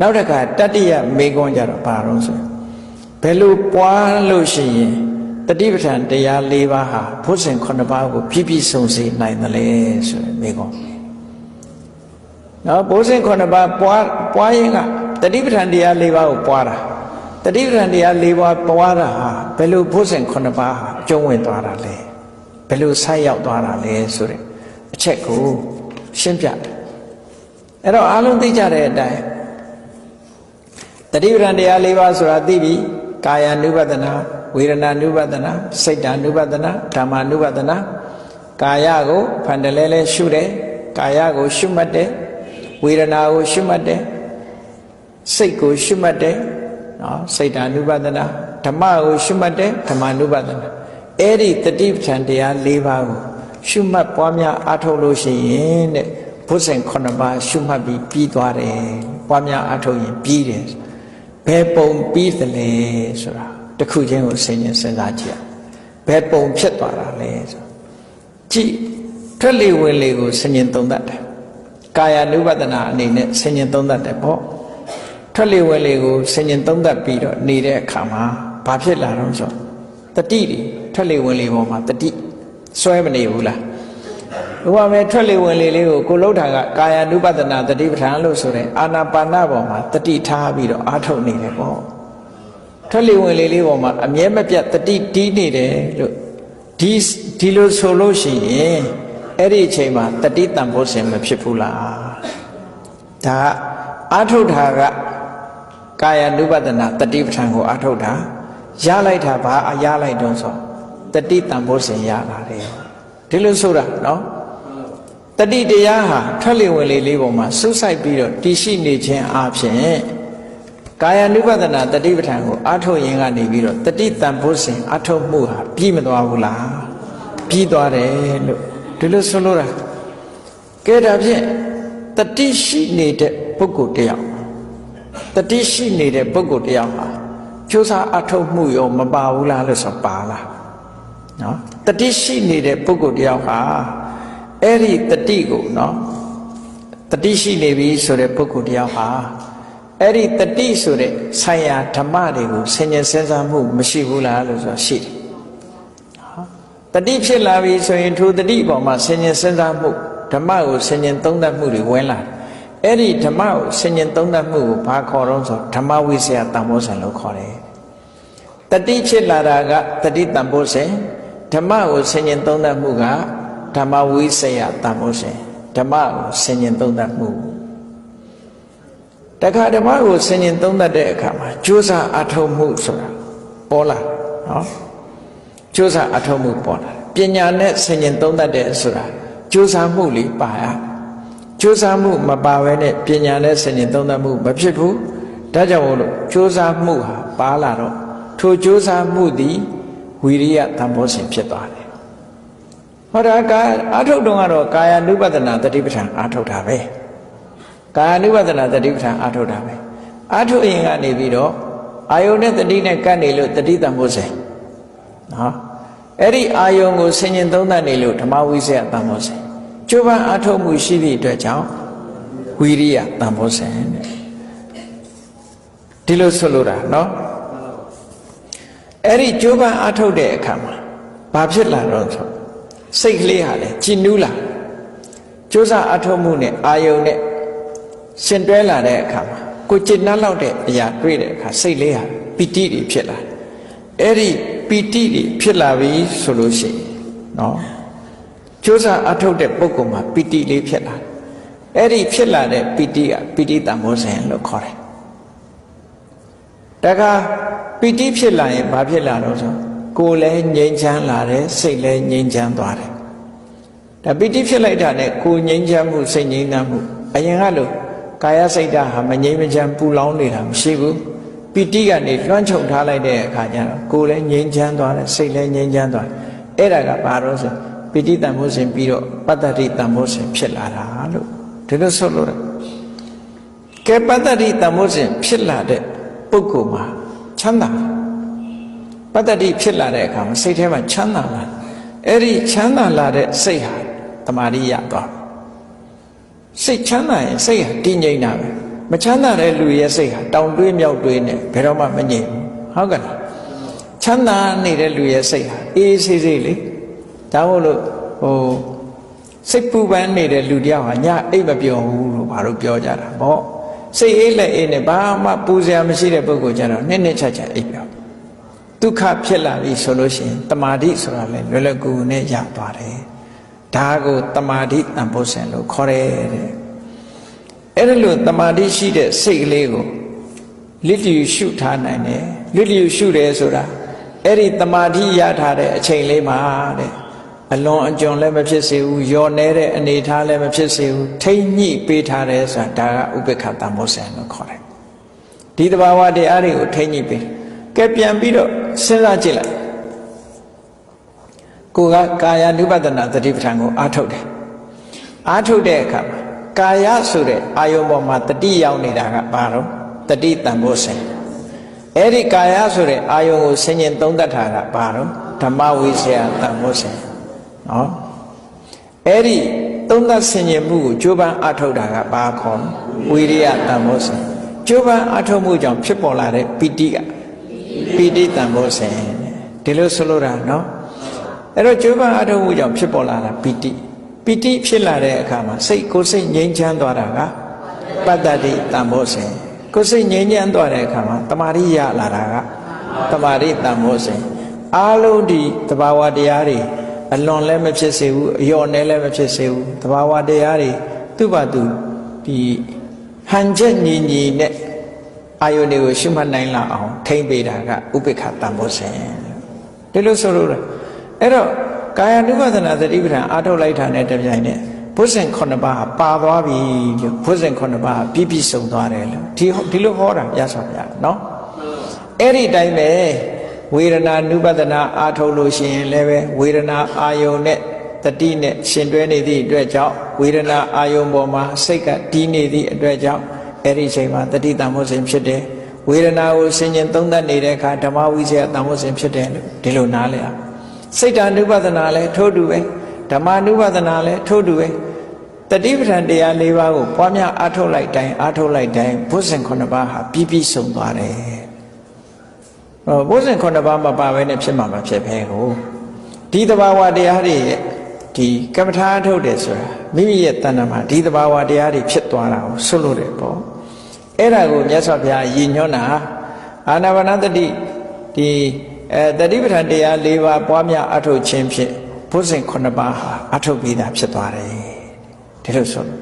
နောက်တစ်ခါတတ္တိယမေကွန်းကြတော့ဘာလို့ဆိုဘယ်လိုပွားလို့ရှိရင်တတိပဋ္ဌာန်တရား၄ပါးဟာဘုဇင်9ပါးကိုပြည့်ပြည့်စုံစေနိုင်တယ်လေဆိုတဲ့မေကွန်းနော်ဘုဇင်9ပါးပွားပွားရင်ကတတိပဋ္ဌာန်တရား၄ပါးကိုပွားတာတတိပဋ္ဌာန်တရား၄ပါးပွားတာဟာဘယ်လိုဘုဇင်9ပါးဟာအကျုံးဝင်သွားတာလဲဘယ်လိုဆိုက်ရောက်သွားတာလဲဆိုတဲ့အချက်ကိုရှင်းပြတယ်အဲ့တော့အားလုံးသိကြတဲ့အတိုင်း တတိပဌံတရား၄ပါးဆိုတာသိပြီကာယ ानु ပဒနာဝေဒနာ ानु ပဒနာစိတ်တ ानु ပဒနာဓမ္မ ानु ပဒနာကာယကိုဖန်တလဲလဲရှုတယ်ကာယကိုရှုမှတ်တယ်ဝေဒနာကိုရှုမှတ်တယ်စိတ်ကိုရှုမှတ်တယ်နော်စိတ်တ ानु ပဒနာဓမ္မကိုရှုမှတ်တယ်ဓမ္မ ानु ပဒနာအဲ့ဒီတတိပဌံတရား၄ပါးကိုရှုမှတ်ပွားများအားထုတ်လို့ရှိရင်တဲ့ဘုဇင်9ပါးရှုမှတ်ပြီးပြီးသွားတယ်ပွားများအားထုတ်ရင်ပြီးတယ် ဘယ်ပုံပြီးသလဲဆိုတာတစ်ခုချင်းကိုစဉ်းကျင်စဉ်းစားကြည့်ရဘယ်ပုံဖြစ်သွားတာလဲဆိုကြည့်ထွက်လေဝင်လေကိုစဉ်းကျင်သုံးသပ်တယ်ကာယ ानु ပဒနာအနေနဲ့စဉ်းကျင်သုံးသပ်တယ်ပေါ့ထွက်လေဝင်လေကိုစဉ်းကျင်သုံးသပ်ပြီးတော့နေတဲ့အခါမှာဘာဖြစ်လာတော့ဆိုတတိတွေထွက်လေဝင်လေပေါ်မှာတတိစွဲမနေဘူးလား ဥပမာထွက်လေဝင်လေလေးကိုကိုလှုပ်တာကကာယ ानु ပဒနာတတိပဋ္ဌာန်လို့ဆိုတဲ့အာနာပါနပေါ်မှာတတိထားပြီးတော့အာထုတ်နေတယ်ပေါ့ထွက်လေဝင်လေလေးပေါ်မှာအမြဲမပြတ်တတိတီးနေတယ်လို့ဒီဒီလိုဆိုလို့ရှိရင်အဲ့ဒီအချိန်မှာတတိတန်ဖို့စင်မဖြစ်ဘူးလားဒါကအာထုတ်တာကကာယ ानु ပဒနာတတိပဋ္ဌာန်ကိုအာထုတ်တာရလိုက်တာဘာအရလိုက်တော့ဆိုတတိတန်ဖို့စင်ရလာတယ်ဒီလိုဆိုတာနော် တတိတရားဟာထွက်လေဝင်လေလေးပေါ်မှာစုဆိုင်ပြီးတော့တည်ရှိနေခြင်းအပြင်ကာယ ानु ပဒနာတတိပဋ္ဌာန်ကိုအာထုတ်ရင်ကနေပြီးတော့တတိတန်ဖို့စင်အာထုတ်မှုဟာပြီးမသွားဘူးလားပြီးသွားတယ်လို့ဒီလိုဆိုလိုတာကဲဒါဖြင့်တတိရှိနေတဲ့ပုဂ္ဂိုလ်တယောက်တတိရှိနေတဲ့ပုဂ္ဂိုလ်တယောက်ဟာကျိုးစားအထုတ်မှုရောမပါဘူးလားလို့ဆိုပါလားနော်တတိရှိနေတဲ့ပုဂ္ဂိုလ်တယောက်ဟာ အဲ့ဒီတတိကိုနော်တတိရှိနေပြီဆိုတဲ့ပုဂ္ဂိုလ်တယောက်ဟာအဲ့ဒီတတိဆိုတဲ့ဆံရဓမ္မတွေကိုဆင်ញင်စဉ်းစားမှုမရှိဘူးလားလို့ဆိုရှိတယ်တတိဖြစ်လာပြီဆိုရင်ထိုတတိပေါ်မှာဆင်ញင်စဉ်းစားမှုဓမ္မကိုဆင်ញင်သုံးသပ်မှုတွေဝင်လာတယ်အဲ့ဒီဓမ္မကိုဆင်ញင်သုံးသပ်မှုကိုဘာခေါ်တော့ဆိုဓမ္မဝိဆရာတန်ဖိုးဆင်လို့ခေါ်တယ်တတိဖြစ်လာတာကတတိတန်ဖိုးဆင်ဓမ္မကိုဆင်ញင်သုံးသပ်မှုက ဓမ္မဝိဆရာတန်ဖိုးဆင်ဓမ္မကိုဆင်ញင်သုံးသပ်မှုတခါဓမ္မကိုဆင်ញင်သုံးသပ်တဲ့အခါမှာကြိုးစားအထောက်မှုဆိုတာပေါ်လာနော်ကြိုးစားအထောက်မှုပေါ်လာပညာနဲ့ဆင်ញင်သုံးသပ်တဲ့ဆိုတာကြိုးစားမှုလေးပါရကြိုးစားမှုမပါဘဲနဲ့ပညာနဲ့ဆင်ញင်သုံးသပ်မှုမဖြစ်ဘူးဒါကြောင့်မို့လို့ကြိုးစားမှုဟာပါလာတော့ထိုကြိုးစားမှုသည်ဝိရိယတန်ဖိုးစဉ်ဖြစ်သွားတယ် ဟောဒါကာအာထုတ်တုံကတော့ကာယ ानु ပဒနာတတိပဋ္ဌာန်အာထုတ်တာပဲကာယ ानु ပဒနာတတိပဋ္ဌာန်အာထုတ်တာပဲအာထုတ်ရင်ကနေပြီးတော့အာယုန်နဲ့တတိနဲ့ကပ်နေလို့တတိတန်ဖိုးစဉ်နော်အဲ့ဒီအာယုန်ကိုဆင်ញင်သုံးသပ်နေလို့ဓမ္မဝိဇ္ဇာတန်ဖိုးစဉ်ကျိုးပန်းအာထုတ်မှုရှိသည့်အတွက်ကြောင့်ဝိရိယတန်ဖိုးစဉ်တဲ့ဒီလိုဆိုလိုတာနော်အဲ့ဒီကျိုးပန်းအာထုတ်တဲ့အခါမှာဘာဖြစ်လာတော့ဆို စိတ်ကလေးဟာလေကြည်နူးလာကျိုးစားအာထုတ်မှုနဲ့အာယုန်နဲ့ရှင်တွဲလာတဲ့အခါမှာကိုจิตနှလောက်တဲ့အရာတွေ့တဲ့အခါစိတ်လေးဟာပီတိတွေဖြစ်လာအဲ့ဒီပီတိတွေဖြစ်လာပြီဆိုလို့ရှိရင်နော်ကျိုးစားအထုတ်တဲ့ပုဂ္ဂိုလ်မှာပီတိလေးဖြစ်လာအဲ့ဒီဖြစ်လာတဲ့ပီတိကပီတိတံမောဇဉ်လို့ခေါ်တယ်တခါပီတိဖြစ်လာရင်ဘာဖြစ်လာတော့ဆို ကိုယ်လည်းငြိမ်းချမ်းလာတယ်စိတ်လည်းငြိမ်းချမ်းသွားတယ်ဒါပီတိဖြစ်လိုက်တာနဲ့ကိုယ်ငြိမ်းချမ်းမှုစိတ်ငြိမ်းချမ်းမှုအရင်ကလို့ကာယစိတ်ဓာတ်ဟာမငြိမ်းမချမ်းပူလောင်နေတာမရှိဘူးပီတိကနေလွှမ်းခြုံထားလိုက်တဲ့အခါကျတော့ကိုယ်လည်းငြိမ်းချမ်းသွားတယ်စိတ်လည်းငြိမ်းချမ်းသွားတယ်အဲ့ဒါကဘာလို့ဆိုပီတိတန်ဖိုးစဉ်ပြီးတော့ပတ္တတိတန်ဖိုးစဉ်ဖြစ်လာတာလို့ဒီလိုဆိုလို့ကဲပတ္တတိတန်ဖိုးစဉ်ဖြစ်လာတဲ့ပုဂ္ဂိုလ်မှာချမ်းသာ ပတ္တတိဖြစ်လာတဲ့အခါမှာစိတ်ထဲမှာချမ်းသာလာအဲ့ဒီချမ်းသာလာတဲ့စိတ်ဟာတမာရိယသွားစိတ်ချမ်းသာရင်စိတ်ဟာတည်ငြိမ်တာပဲမချမ်းသာတဲ့လူရဲ့စိတ်ဟာတောင်တွေးမြောက်တွေးနဲ့ဘယ်တော့မှမငြိမ်ဘူးဟုတ်ကဲ့လားချမ်းသာနေတဲ့လူရဲ့စိတ်ဟာအေးအေးဆေးဆေးလေဒါမို့လို့ဟိုစိတ်ပူပန်းနေတဲ့လူတယောက်ဟာညအိပ်မပြောဘူးလို့ဘာလို့ပြောကြတာဗောစိတ်အေးလက်အေးနဲ့ဘာမှပူစရာမရှိတဲ့ပုဂ္ဂိုလ်ကြတော့နှစ်နှစ်ချက်ချက်အိပ်ပြော ဒုက္ခဖြစ်လာပြီဆိုလို့ရှိရင်တမာတိဆိုတာလည်းလွယ်လွယ်ကူကူနဲ့ရသွားတယ်ဒါကိုတမာတိတန်ဖို့ဆင်လို့ခေါ်တယ်တဲ့အဲ့ဒါလို့တမာတိရှိတဲ့စိတ်ကလေးကိုလစ်လျူရှုထားနိုင်တယ်လစ်လျူရှုတယ်ဆိုတာအဲ့ဒီတမာတိရထားတဲ့အချိန်လေးမှာတဲ့အလွန်အကျွံလည်းမဖြစ်စေဘူးယော်နေတဲ့အနေထားလည်းမဖြစ်စေဘူးထိမ့်ညှိပေးထားတယ်ဆိုတာဒါကဥပေက္ခတန်ဖို့ဆင်လို့ခေါ်တယ်ဒီတဘာဝတရားတွေကိုထိမ့်ညှိပေး ကဲပြန်ပြီးတော့စဉ်းစားကြည့်လိုက်ကိုကကာယ ानु ပဒနာသတိပဋ္ဌာန်ကိုအားထုတ်တယ်အားထုတ်တဲ့အခါမှာကာယဆိုတဲ့အာယုံပေါ်မှာတတိရောက်နေတာကဘာတော့တတိတန်ဖို့ဆင်အဲ့ဒီကာယဆိုတဲ့အာယုံကိုဆင်ញင်သုံးသပ်တာကဘာတော့ဓမ္မဝိဇ္ဇာတန်ဖို့ဆင်နော်အဲ့ဒီသုံးသပ်ဆင်ញင်မှုကိုကြိုးပမ်းအားထုတ်တာကဘာခေါ်ဝိရိယတန်ဖို့ဆင်ကြိုးပမ်းအားထုတ်မှုကြောင့်ဖြစ်ပေါ်လာတဲ့ပိဋိက ပိဋိတန်ဖို့ဆင်ဒီလိုဆိုလိုတာနော်အဲ့တော့ကျိုးပန်းအထုံးမှုကြောင့်ဖြစ်ပေါ်လာတာပီတိပီတိဖြစ်လာတဲ့အခါမှာစိတ်ကိုယ်စိတ်ငြိမ်းချမ်းသွားတာကပတ္တတိတန်ဖို့စဉ်ကိုယ်စိတ်ငြိမ်းချမ်းသွားတဲ့အခါမှာတမာရိရလာတာကတမာရိတန်ဖို့စဉ်အားလုံးဒီတဘာဝတရားတွေအလွန်လည်းမဖြစ်စေဘူးအယော့နဲ့လည်းမဖြစ်စေဘူးတဘာဝတရားတွေသူ့ဘာသူဒီဟန်ချက်ညီညီနဲ့ အာယုန်တွေကိုရှုမှတ်နိုင်လာအောင်ထိမ့်ပေးတာကဥပိ္ပခတန်ဖို့စဉ်ဒီလိုဆိုလို့အဲ့တော့ကာယ ानु ပဒနာသတိပဋ္ဌာန်အားထုတ်လိုက်တာနဲ့တပြိုင်နက်ဘုဇင်9ပါးပါသွားပြီလို့ဘုဇင်9ပါးပြည့်ပြည့်စုံသွားတယ်လို့ဒီဒီလိုဟောတာရသော်ဗျာနော်အဲ့ဒီတိုင်းပဲဝေဒနာ ानु ပဒနာအားထုတ်လို့ရှိရင်လည်းပဲဝေဒနာအာယုန်နဲ့တတိနဲ့ရှင်တွဲနေသည့်အတွက်ကြောင့်ဝေဒနာအာယုန်ပေါ်မှာစိတ်ကတီးနေသည့်အတွက်ကြောင့် အဲ့ဒီအချိန်မှာတတိတံမို့စဉ်ဖြစ်တယ်ဝေဒနာကိုဆင်ញင်သုံးသပ်နေတဲ့အခါဓမ္မဝိဇ္ဇာတံမို့စဉ်ဖြစ်တယ်လို့ဒီလိုနားလည်အောင်စိတ်တ ानु ပဒနာလည်းထို့တူပဲဓမ္မ ानु ပဒနာလည်းထို့တူပဲတတိပဋ္ဌာန်တရား၄ပါးကိုပွားများအားထုတ်လိုက်တိုင်းအားထုတ်လိုက်တိုင်းဘုဇင်9ပါးဟာပြီးပြီးဆုံးသွားတယ်ဟောဘုဇင်9ပါးမပါဘဲနဲ့ဖြစ်မှာမဖြစ်ဘဲကိုဒီတဘာဝတရားတွေရဲ့ဒီကမ္မထာထုတ်တယ်ဆိုတာမိမိရဲ့တဏ္ဍာမှာဒီတဘာဝတရားတွေဖြစ်သွားတာကိုဆွလို့တယ်ပေါ့ အဲ့ဒါကိုမြတ်စွာဘုရားရည်ညွှန်းတာအာနာပါနတတိဒီအဲတတိပဋ္ဌာန်တရား၄ပါးပွားများအထုတ်ခြင်းဖြင့်ဘုဇင်9ပါးဟာအထုတ်ပြီးသားဖြစ်သွားတယ်ဒီလိုဆိုလို့